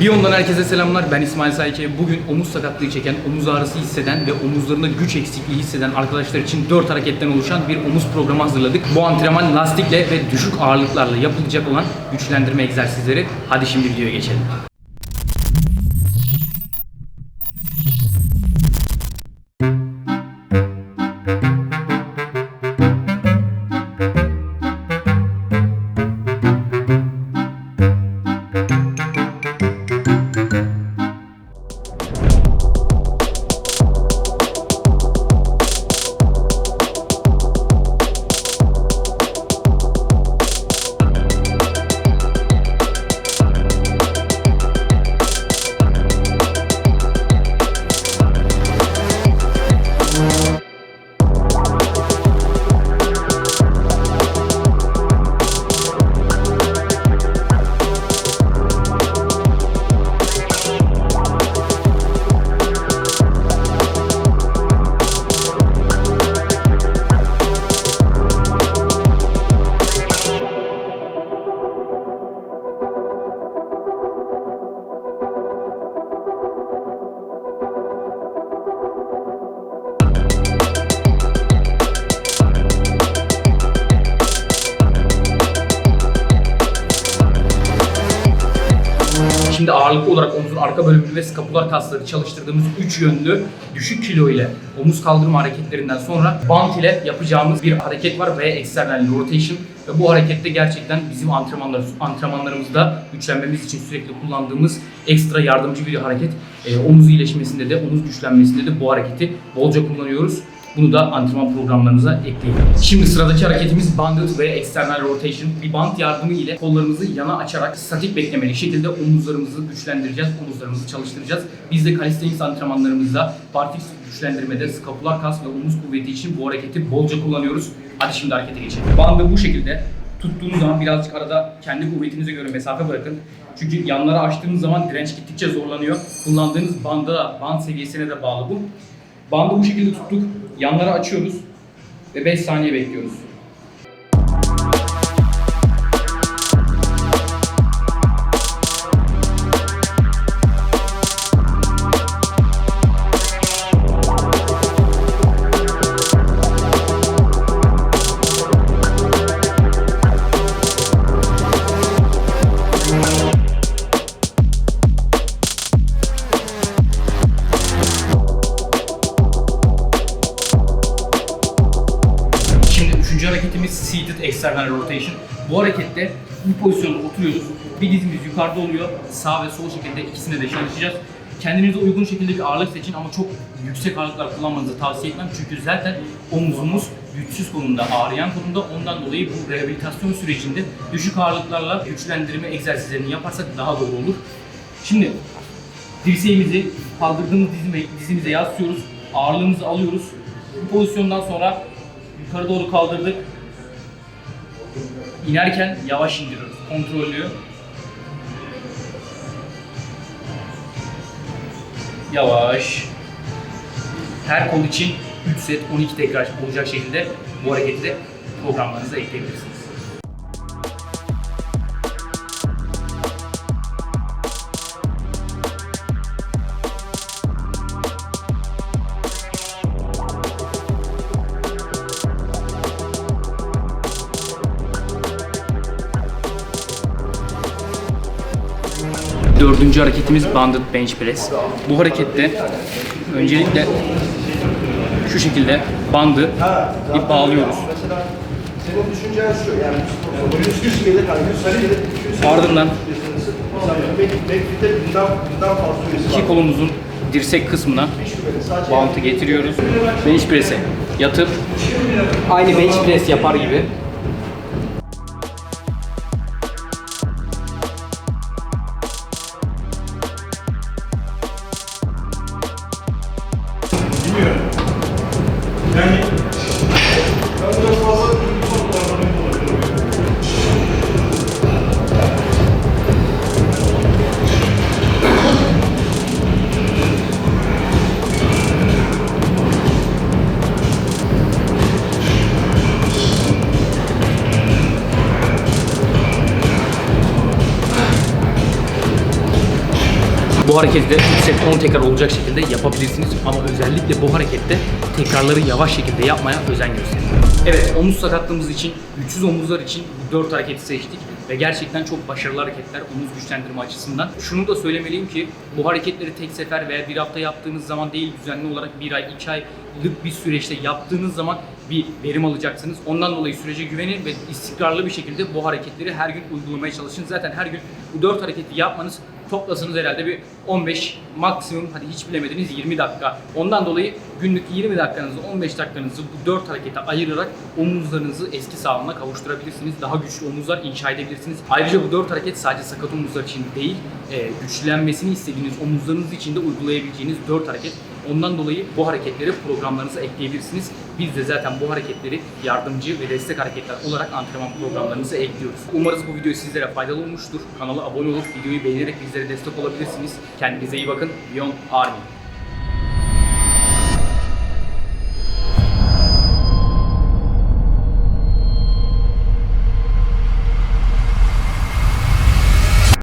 Biyon'dan herkese selamlar. Ben İsmail Sayke. Bugün omuz sakatlığı çeken, omuz ağrısı hisseden ve omuzlarında güç eksikliği hisseden arkadaşlar için 4 hareketten oluşan bir omuz programı hazırladık. Bu antrenman lastikle ve düşük ağırlıklarla yapılacak olan güçlendirme egzersizleri. Hadi şimdi videoya geçelim. Şimdi ağırlıklı olarak omuzun arka bölümünü ve skapular kasları çalıştırdığımız 3 yönlü düşük kilo ile omuz kaldırma hareketlerinden sonra bant ile yapacağımız bir hareket var ve external rotation ve bu harekette gerçekten bizim antrenmanlar, antrenmanlarımızda güçlenmemiz için sürekli kullandığımız ekstra yardımcı bir hareket. Ee, omuz iyileşmesinde de, omuz güçlenmesinde de bu hareketi bolca kullanıyoruz. Bunu da antrenman programlarınıza ekleyin. Şimdi sıradaki hareketimiz banded ve external rotation. Bir band yardımı ile kollarımızı yana açarak statik beklemeli şekilde omuzlarımızı güçlendireceğiz, omuzlarımızı çalıştıracağız. Biz de calisthenics antrenmanlarımızda barfiks güçlendirmede skapular kas ve omuz kuvveti için bu hareketi bolca kullanıyoruz. Hadi şimdi harekete geçelim. Bandı bu şekilde tuttuğunuz zaman birazcık arada kendi kuvvetinize göre mesafe bırakın. Çünkü yanlara açtığınız zaman direnç gittikçe zorlanıyor. Kullandığınız banda, band seviyesine de bağlı bu. Bandı bu şekilde tuttuk. Yanlara açıyoruz ve 5 saniye bekliyoruz. Rotation. Bu harekette bu pozisyonda oturuyoruz. Bir dizimiz yukarıda oluyor. Sağ ve sol şekilde ikisine de çalışacağız. Kendinize uygun şekilde bir ağırlık seçin ama çok yüksek ağırlıklar kullanmanızı tavsiye etmem. Çünkü zaten omuzumuz güçsüz konumda, ağrıyan konumda. Ondan dolayı bu rehabilitasyon sürecinde düşük ağırlıklarla güçlendirme egzersizlerini yaparsak daha doğru olur. Şimdi dirseğimizi kaldırdığımız dizime, dizimize yaslıyoruz. Ağırlığımızı alıyoruz. Bu pozisyondan sonra yukarı doğru kaldırdık. İnerken yavaş indiriyoruz. Kontrollü. Yavaş. Her kol için 3 set 12 tekrar olacak şekilde bu hareketi de programlarınıza ekleyebilirsiniz. Dördüncü hareketimiz banded bench press. Bu harekette öncelikle şu şekilde bandı ip bağlıyoruz. Senin düşüncen şu yani 100 100 gelir 100 sayı gelir 200 Ardından iki kolumuzun dirsek kısmına bantı getiriyoruz. Bench press'e yatıp aynı bench press yapar gibi Bu hareketi de 3 set 10 tekrar olacak şekilde yapabilirsiniz. Ama özellikle bu harekette tekrarları yavaş şekilde yapmaya özen gösterin. Evet omuz sakatlığımız için, güçsüz omuzlar için bu 4 hareketi seçtik. Ve gerçekten çok başarılı hareketler omuz güçlendirme açısından. Şunu da söylemeliyim ki bu hareketleri tek sefer veya bir hafta yaptığınız zaman değil düzenli olarak bir ay, iki aylık bir süreçte yaptığınız zaman bir verim alacaksınız. Ondan dolayı sürece güvenin ve istikrarlı bir şekilde bu hareketleri her gün uygulamaya çalışın. Zaten her gün bu 4 hareketi yapmanız toplasanız herhalde bir 15 maksimum hadi hiç bilemediniz 20 dakika. Ondan dolayı günlük 20 dakikanızı 15 dakikanızı bu 4 harekete ayırarak omuzlarınızı eski sağlığına kavuşturabilirsiniz. Daha güçlü omuzlar inşa edebilirsiniz. Ayrıca bu 4 hareket sadece sakat omuzlar için değil, e, güçlenmesini istediğiniz omuzlarınız için de uygulayabileceğiniz 4 hareket. Ondan dolayı bu hareketleri programlarınıza ekleyebilirsiniz. Biz de zaten bu hareketleri yardımcı ve destek hareketler olarak antrenman programlarınıza ekliyoruz. Umarız bu video sizlere faydalı olmuştur. Kanala abone olup videoyu beğenerek bizlere destek olabilirsiniz. Kendinize iyi bakın. Beyond Army.